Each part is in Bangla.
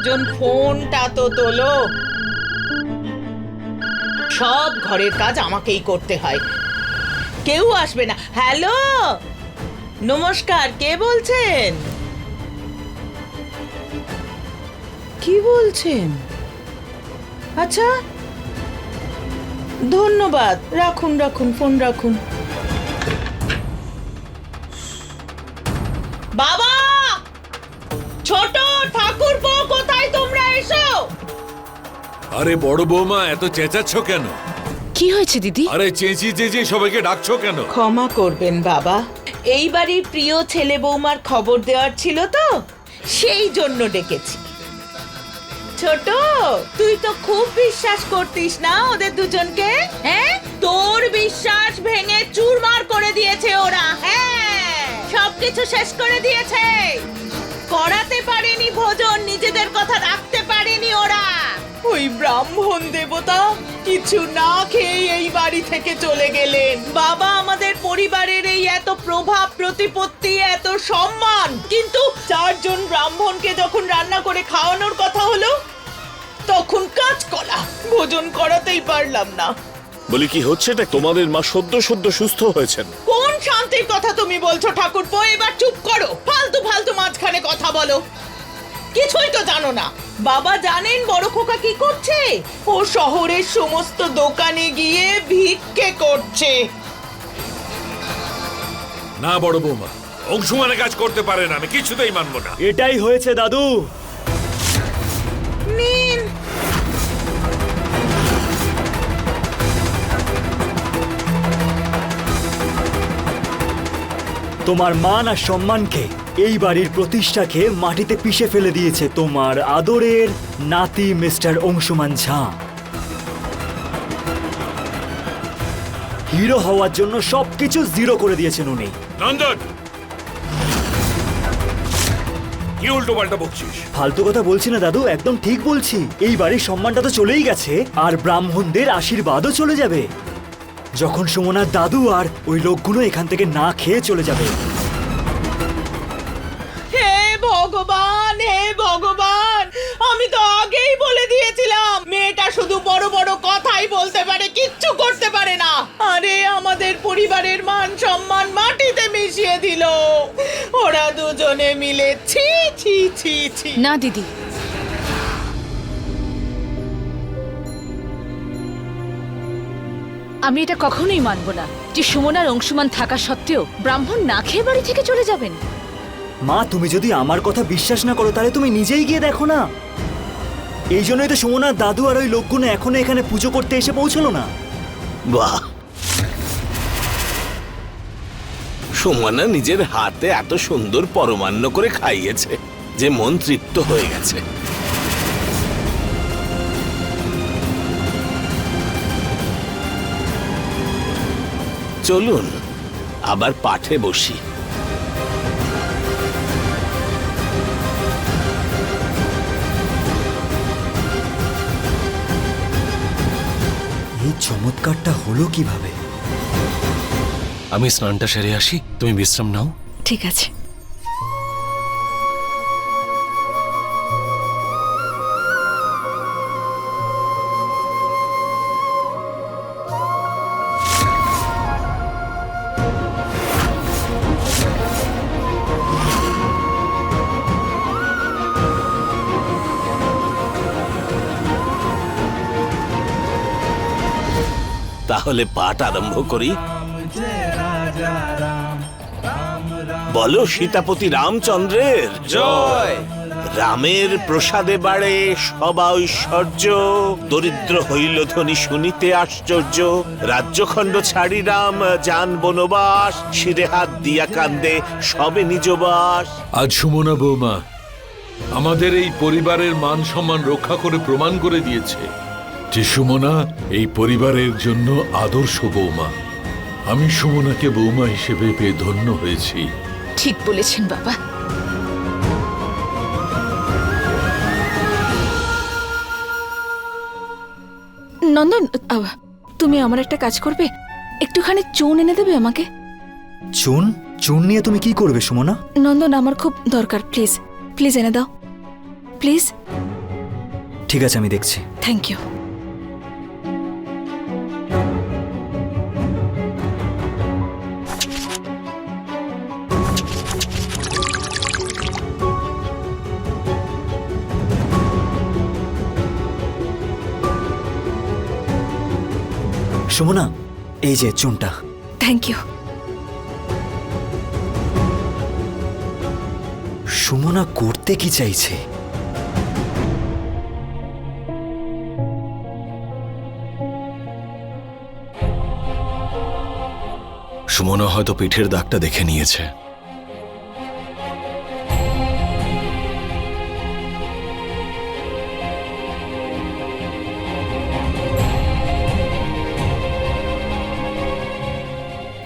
একজন ফোনটা তো তোলো। সব ঘরের কাজ আমাকেই করতে হয়। কেউ আসবে না। হ্যালো? নমস্কার, কে বলছেন? কি বলছেন? আচ্ছা ধন্যবাদ। রাখুন রাখুন, ফোন রাখুন। বাবা! আরে বড় বৌমা এত চেঁচাচ্ছ কেন? কি হয়েছে দিদি? আরে চেঁচিয়ে চেঁচিয়ে সবাইকে ডাকছো কেন? ক্ষমা করবেন বাবা। এই বাড়ির প্রিয় ছেলে বৌমার খবর দেওয়ার ছিল তো সেই জন্য ডেকেছি। ছোট তুই তো খুব বিশ্বাস করতিস না ওদের দুজনকে? হ্যাঁ? তোর বিশ্বাস ভেঙে চুরমার করে দিয়েছে ওরা। হ্যাঁ সবকিছু শেষ করে দিয়েছে। করাতে পারেনি ভোজন নিজেদের কথা রাখতে পারেনি ওরা। ওই ব্রাহ্মণ দেবতা কিছু না খেয়ে এই বাড়ি থেকে চলে গেলেন। বাবা আমাদের পরিবারের এই এত প্রভাব প্রতিপত্তি এত সম্মান কিন্তু চারজন ব্রাহ্মণকে যখন রান্না করে খাওয়ানোর কথা হলো তখন কাজ করা ভোজন করাতেই পারলাম না। বলি কি হচ্ছে এটা তোমাদের মা সদ্য সদ্য সুস্থ হয়েছেন। কোন শান্তির কথা তুমি বলছো ঠাকুরপো? এবার চুপ করো। ফালতু ফালতু মাঝখানে কথা বলো। কিছুই তো জানো না। বাবা জানেন বড় খোকা কি করছে? ও শহরের সমস্ত দোকানে গিয়ে ভিক্ষে করছে। না বড় বৌমা অংশমানে কাজ করতে পারে না আমি কিছুতেই মানবো না। এটাই হয়েছে দাদু। নিন। তোমার মান আর সম্মানকে এই বাড়ির প্রতিষ্ঠাকে মাটিতে পিষে ফেলে দিয়েছে তোমার আদরের নাতি মিস্টার অংশুমান ঝা। হিরো হওয়ার জন্য সবকিছু জিরো করে দিয়েছেন উনি। নন্দন! কি উল্টো পাল্টা বকছিস? ফালতু কথা বলছি না দাদু একদম ঠিক বলছি। এই বাড়ির সম্মানটা তো চলেই গেছে আর ব্রাহ্মণদের আশীর্বাদও চলে যাবে। যখন সুমনার দাদু আর ওই লোকগুলো এখান থেকে না খেয়ে চলে যাবে আমাদের পরিবারের মান সম্মান মাটিতে মিশিয়ে দিল। ওরা দুজনে মিলে ছি ছি ছি ছি। না দিদি। আমি এটা কখনোই মানব না যে সুমনার অংশমান থাকা সত্ত্বেও ব্রাহ্মণ না খেয়ে বাড়ি থেকে চলে যাবেন। মা তুমি যদি আমার কথা বিশ্বাস না করো তাহলে তুমি নিজেই গিয়ে দেখো না। এই জন্যই তো সুমনার দাদু আর ওই লোকগুলো এখনও এখানে পুজো করতে এসে পৌঁছলো না। বাহ সুমনা নিজের হাতে এত সুন্দর পরমান্ন করে খাইয়েছে যে মন তৃপ্ত হয়ে গেছে। চলুন, আবার পাঠে বসি। এই চমৎকারটা হলো কীভাবে? আমি স্নানটা সেরে আসি। তুমি বিশ্রাম নাও। ঠিক আছে। তাহলে পাঠ আরম্ভ করি। বলো সীতাপতি রামচন্দ্রের। জয়। রামের প্রসাদে বাড়ে সবা ঐশ্বর্য। দরিদ্র হইল ধনী শুনিতে আশ্চর্য। রাজ্যখণ্ড ছাড়ি রাম যান বনবাস শিরে হাত দিয়া কান্দে সবে নিজবাস আজ সুমনা বৌমা আমাদের এই পরিবারের মান সম্মান রক্ষা করে প্রমাণ করে দিয়েছে যে সুমনা এই পরিবারের জন্য আদর্শ বৌমা। আমি সুমনাকে বৌমা হিসেবে পেয়ে ধন্য হয়েছি। ঠিক বলেছেন বাবা। নন্দন তুমি আমার একটা কাজ করবে? একটুখানি চুন এনে দেবে আমাকে? চুন? চুন নিয়ে তুমি কি করবে সুমনা? নন্দন আমার খুব দরকার প্লিজ। প্লিজ এনে দাও। প্লিজ। ঠিক আছে আমি দেখছি। Thank you. সুমনা এই যে চুনটা। থ্যাংক ইউ সুমনা করতে কি চাইছে? সুমনা হয়তো পিঠের দাগটা দেখে নিয়েছে।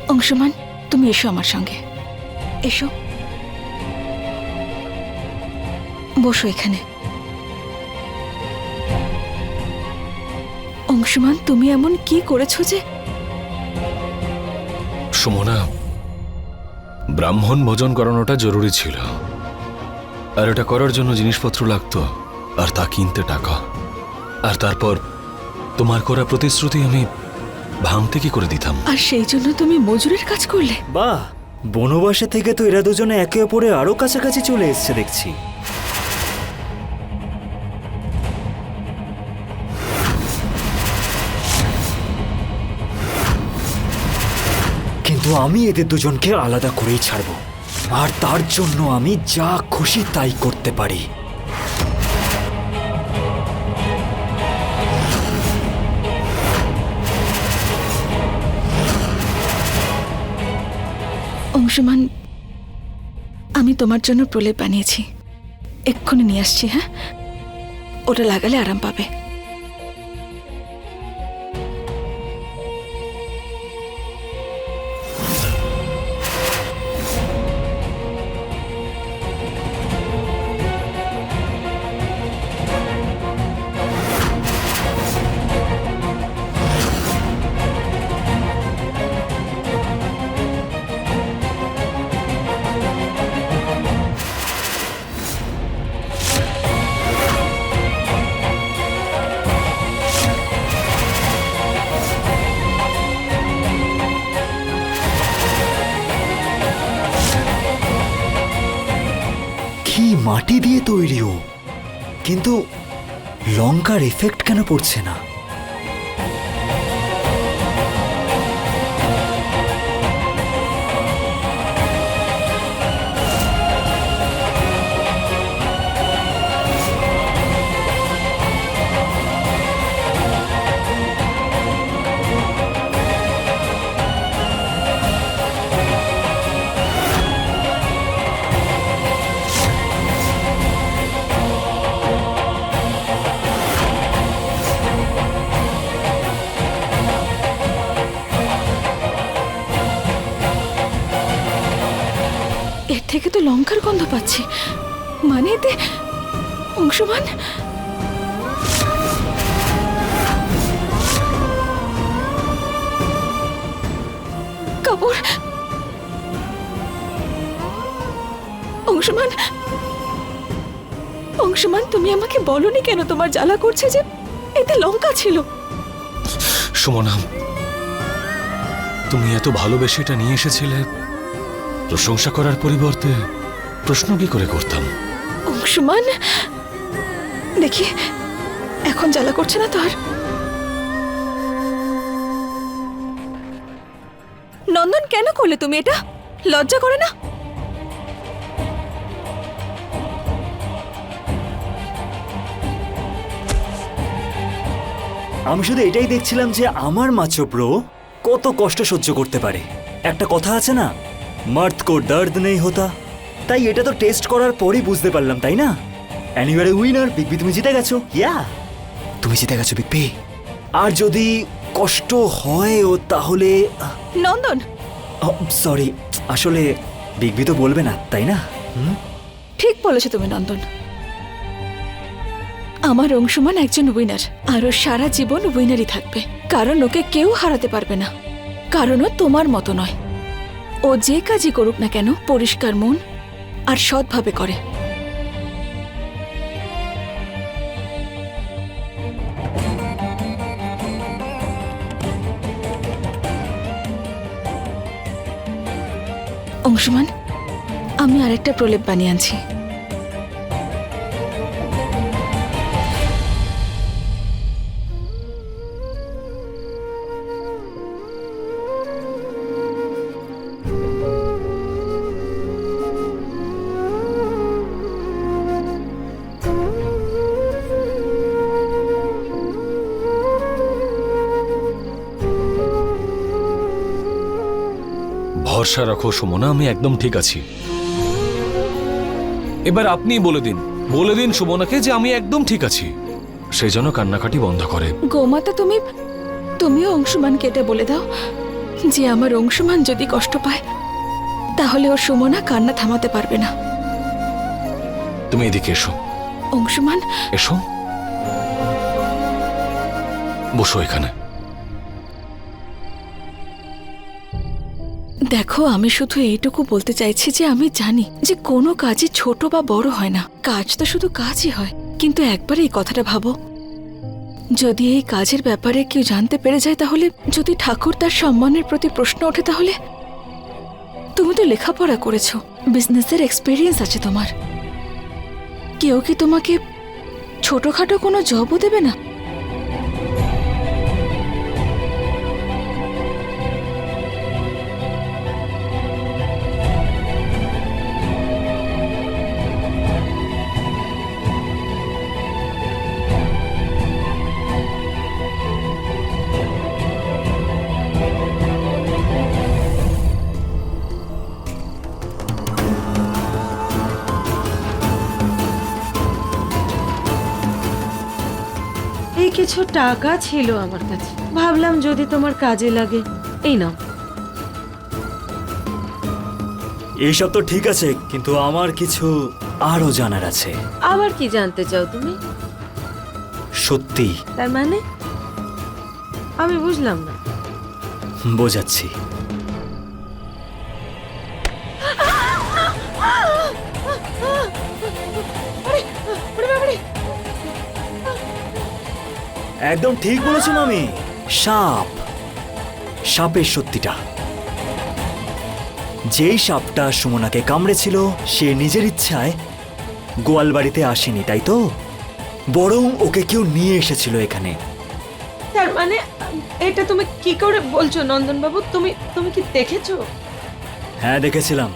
অংশমান, তুমি এসো আমার সঙ্গে। এসো। বসো এখানে। অংশমান, তুমি এমন কি করেছ যে সুমনা, ব্রাহ্মণ ভোজন করানোটা জরুরি ছিল। আর এটা করার জন্য জিনিসপত্র লাগতো, আর তা কিনতে টাকা। আর তারপর তোমার করা প্রতিশ্রুতি আমি ভাঙতে কি করে দিতাম? আর সেই জন্য তুমি মজুরের কাজ করলে। বাহ বনবাসে থেকে তো এরা দুজনে একে অপরে আরও কাছাকাছি চলে এসছে দেখছি। কিন্তু আমি এদের দুজনকে আলাদা করেই ছাড়ব। আর তার জন্য আমি যা খুশি তাই করতে পারি। অংশমান আমি তোমার জন্য প্রলেপ বানিয়েছি। এক্ষুনি নিয়ে আসছি হ্যাঁ? ওটা লাগালে আরাম পাবে। এফেক্ট কেন পড়ছে না? অংশমান? কাপড় অংশমান। অংশমান তুমি আমাকে বলনি কেন? তোমার জ্বালা করছে যে এতে লঙ্কা ছিল। সুমনা তুমি এত ভালোবেসে এটা নিয়ে এসেছিলে। প্রশংসা করার পরিবর্তে প্রশ্ন কি করে করতাম? অংশমান দেখি, এখন জ্বালা করছে না তো আর নন্দন, কেন করলে তুমি এটা? লজ্জা করে না? আমি শুধু এটাই দেখছিলাম যে আমার মাচোপ্রো কত কষ্ট সহ্য করতে পারে। একটা কথা আছে না মার্দ কো দর্দ নেই হতা। তাই এটা তো টেস্ট করার পরই বুঝতে পারলাম, তাই না? অ্যানিভারে উইনার বিগবি তুমি জিতে গেছো। ইয়া তুমি জিতে গেছো বিগবি আর যদি কষ্ট হয় ও তাহলে নন্দন। সরি আসলে বিগবি তো বলবে না তাই না? ঠিক বলেছ তুমি নন্দন। আমার অংশমান একজন উইনার আর ও সারা জীবন উইনারই থাকবে। কারণ ওকে কেউ হারাতে পারবে না। কারণ ও তোমার মতো নয়। ও যে কাজই করুক না কেন পরিষ্কার মন আর সৎভাবে করে। অংশমান আমি আরেকটা প্রলেপ বানিয়ে আনছি। ভরসা রাখো সুমনা আমি একদম ঠিক আছি। এবার আপনিই বলে দিন বলে দিন সুমনাকে যে আমি একদম ঠিক আছি। সেই জন্য কান্নাকাটি বন্ধ করে। গোমাতা তুমি তুমিও অংশমানকে এটা বলে দাও। যে আমার অংশমান যদি কষ্ট পায় তাহলে ও সুমনা কান্না থামাতে পারবে না। তুমি এদিকে এসো। অংশমান? এসো। বসো এখানে। দেখো, আমি শুধু এইটুকু বলতে চাইছি যে আমি জানি যে কোনো কাজই ছোট বা বড় হয় না। কাজ তো শুধু কাজই হয়। কিন্তু একবার এই কথাটা ভাবো। যদি এই কাজের ব্যাপারে কেউ জানতে পেরে যায় তাহলে, যদি ঠাকুর তার সম্মানের প্রতি প্রশ্ন ওঠে তাহলে? তুমি তো লেখাপড়া করেছ। বিজনেসের এক্সপিরিয়েন্স আছে তোমার। কেউ কি তোমাকে ছোটখাটো কোনো জবও দেবে না? কিছু টাকা ছিল আমার কাছে। ভাবলাম যদি তোমার কাজে লাগে। এই নাও। এইসব তো ঠিক আছে কিন্তু আমার কিছু আরও জানার আছে। আবার কি জানতে চাও তুমি? সত্যি। তার মানে? আমি বুঝলাম না। বোঝাচ্ছি। একদম ঠিক বলেছ মামি সাপ। সাপের সত্যিটা। যেই সাপটা সুমনাকে কামড়েছিল সে নিজের ইচ্ছায় গোয়াল বাড়িতে আসেনি তাই তো? বরং ওকে কেউ নিয়ে এসেছিল এখানে। তার মানে এটা তুমি কি করে বলছো নন্দন বাবু তুমি তুমি কি দেখেছ? হ্যাঁ দেখেছিলাম।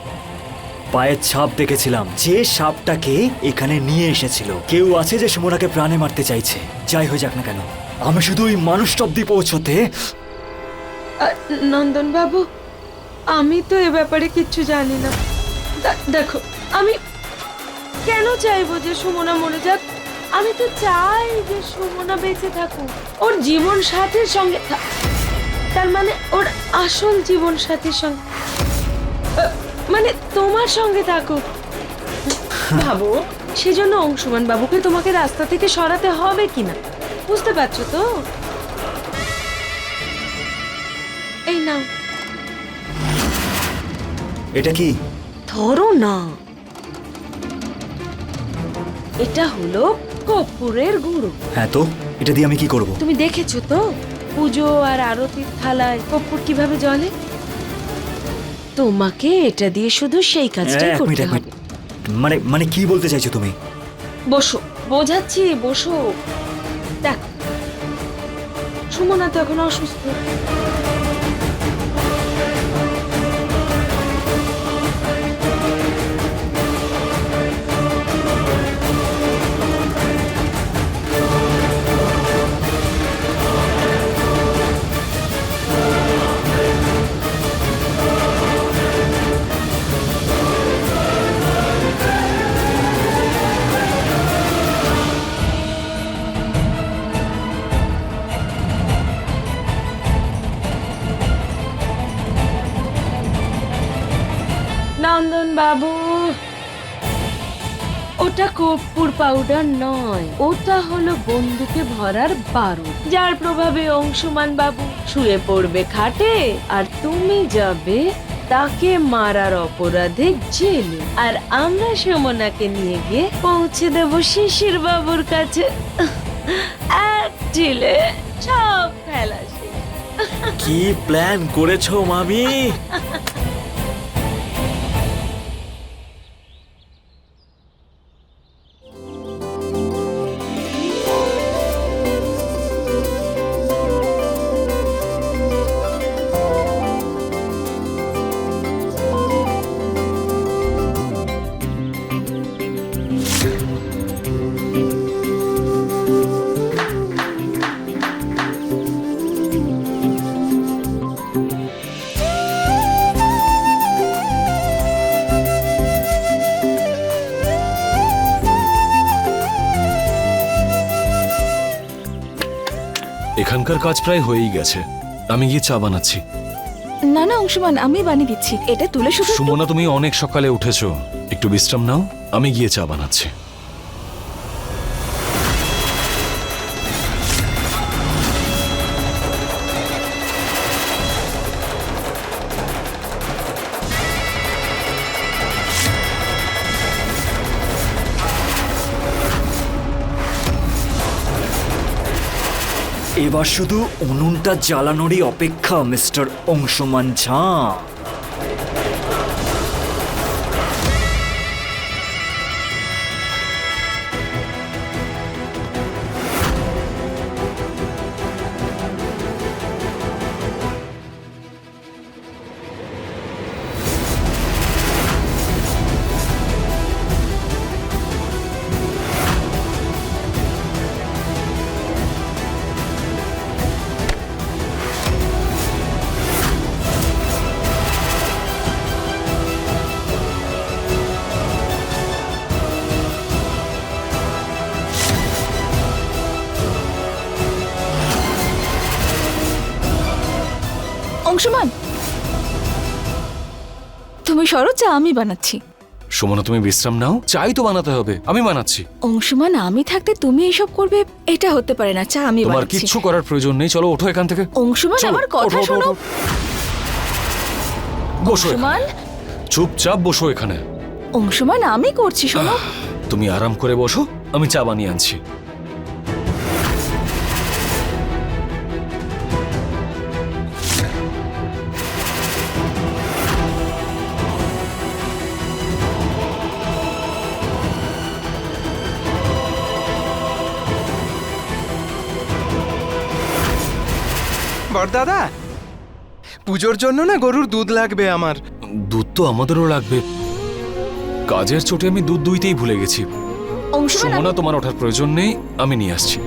পায়ের ছাপ দেখেছিলাম। যে সাপটাকে এখানে নিয়ে এসেছিল। কেউ আছে যে সুমনাকে প্রাণে মারতে চাইছে। যাই হয়ে যাক না কেন। আমি শুধু ওই মানুষটা অব্দি পৌঁছতে। নন্দন বাবু আমি তো এ ব্যাপারে কিচ্ছু জানি না। দেখো, আমি কেন চাইব যে সুমনা মরে যাক? আমি তো চাই যে সুমনা বেঁচে থাকুক। ওর জীবন সাথীর সঙ্গে তার মানে ওর আসল জীবন সাথীর সঙ্গে মানে তোমার সঙ্গে থাকুক। ভাবো সেজন্য অংশুমান বাবুকে তোমাকে রাস্তা থেকে সরাতে হবে কিনা? বুঝতে পারছ তো? এই নাও। এটা কি? ধরো না। এটা হলো কর্পূরের গুঁড়ো হ্যাঁ তো এটা দিয়ে আমি কি করব? তুমি দেখেছ তো? পুজো আর আরতির থালায় কর্পূর কীভাবে জ্বলে? তোমাকে এটা দিয়ে শুধু সেই কাজটাই এক মিনিট করতে এক মিনিট। হবে। মানে মানে কি বলতে চাইছো তুমি? বসো বোঝাচ্ছি বসো। দেখো সুমনা তো এখন অসুস্থ। বাবু। ওটা কর্পূর পাউডার নয়, ওটা হলো বন্দুকে ভরার বারুদ। যার প্রভাবে অংশুমান বাবু শুয়ে পড়বে খাটে, আর তুমি যাবে তাকে মারার অপরাধে জেলে। আর আমরা সুমনাকে নিয়ে গিয়ে পৌঁছে দেব শিশির বাবুর কাছে। ঢিলে সব খেলা কি প্ল্যান করেছ, মামি? এখানকার কাজ প্রায় হয়েই গেছে। আমি গিয়ে চা বানাচ্ছি। না না অংশমান আমি বানিয়ে দিচ্ছি। এটা তুলে শুধু সুমনা তুমি অনেক সকালে উঠেছো। একটু বিশ্রাম নাও। আমি গিয়ে চা বানাচ্ছি। এবার শুধু উনুনটা জ্বালানোরই অপেক্ষা মিস্টার অংশমান ঝা। অংশমান তুমি সরো চা আমি বানাচ্ছি। সুমনা তুমি বিশ্রাম নাও। চাই তো বানাতে হবে আমি বানাচ্ছি। অংশমান আমি থাকতে তুমি এসব করবে এটা হতে পারে না চা আমি তোমার বানাচ্ছি। কিচ্ছু করার প্রয়োজন নেই চলো ওঠো এখান থেকে। অংশমান চলো, আমার কথা ওঠো, ওঠো, শোনো। ওঠো। বসো এখানে। অংশমান? চুপচাপ বসো এখানে। অংশমান আমি করছি শোনো। তুমি আরাম করে বসো আমি চা বানিয়ে আনছি। বরদাদা পুজোর জন্য না গরুর দুধ লাগবে আমার। দুধ তো আমাদেরও লাগবে। কাজের চোটে আমি দুধ দুইতেই ভুলে গেছি। সুমনা তোমার ওঠার প্রয়োজন নেই আমি নিয়ে আসছি।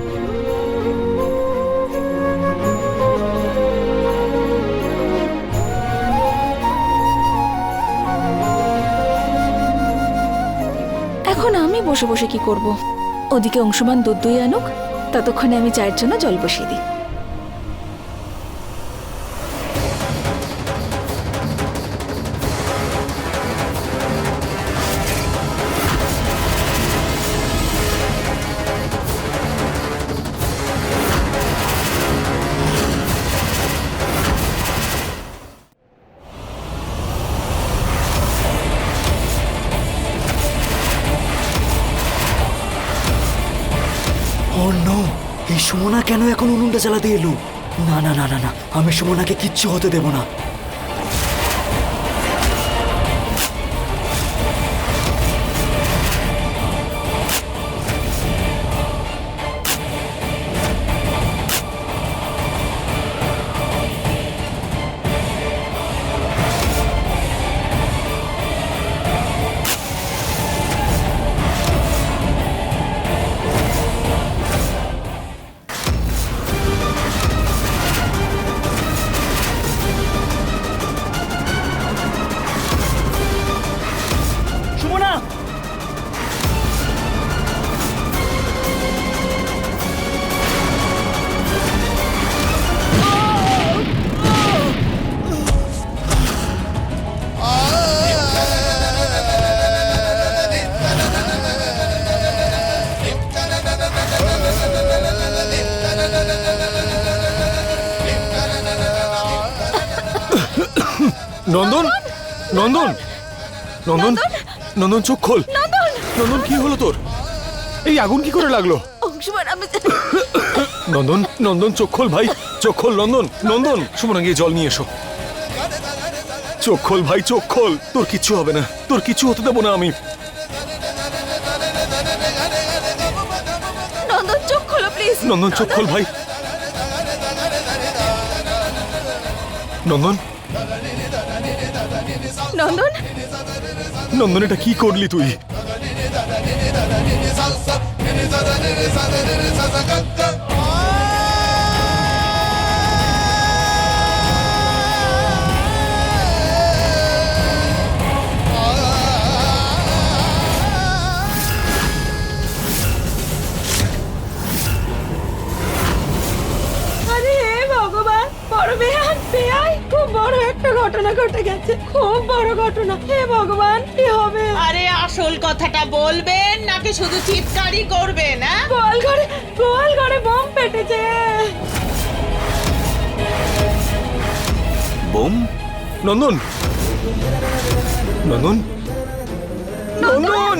এখন আমি বসে বসে কি করব? ওদিকে অংশমান দুধ দই আনুক ততক্ষণে আমি চায়ের জন্য জল বসিয়ে দিই। অন্য এই সুমনা কেন এখন উনুনটা চালাতে এলো? না না না না না। আমি সুমনাকে কিচ্ছু হতে দেব না। নন্দন! নন্দন! নন্দন! চোখ খোল! নন্দন! কি হলো তোর? এই আগুন কি করে লাগল? নন্দন নন্দন চোখ খোল ভাই চোখ খোল নন্দন নন্দন! সুমনা গিয়ে জল নিয়ে এসো। চোখ খোল ভাই চোখ খোল! তোর কিচ্ছু হবে না তোর কিচ্ছু হতে দেবো না আমি। নন্দন চোখ খোলো প্লিজ নন্দন চোখ খোল ভাই। নন্দন নন্দন? নন্দন এটা কি করলি তুই? আরে ভগবান বড় বেহান বেয়াই খুব ঘটনা ঘটে গেছে। খুব বড় ঘটনা। হে ভগবান কি হবে? আরে আসল কথাটা বলবেন নাকি শুধু চিৎকারই করবেন হ্যাঁ? গোয়াল ঘরে গোয়াল ঘরে বোম পেটেছে বোম? নন্দন? নন্দন! নন্দন!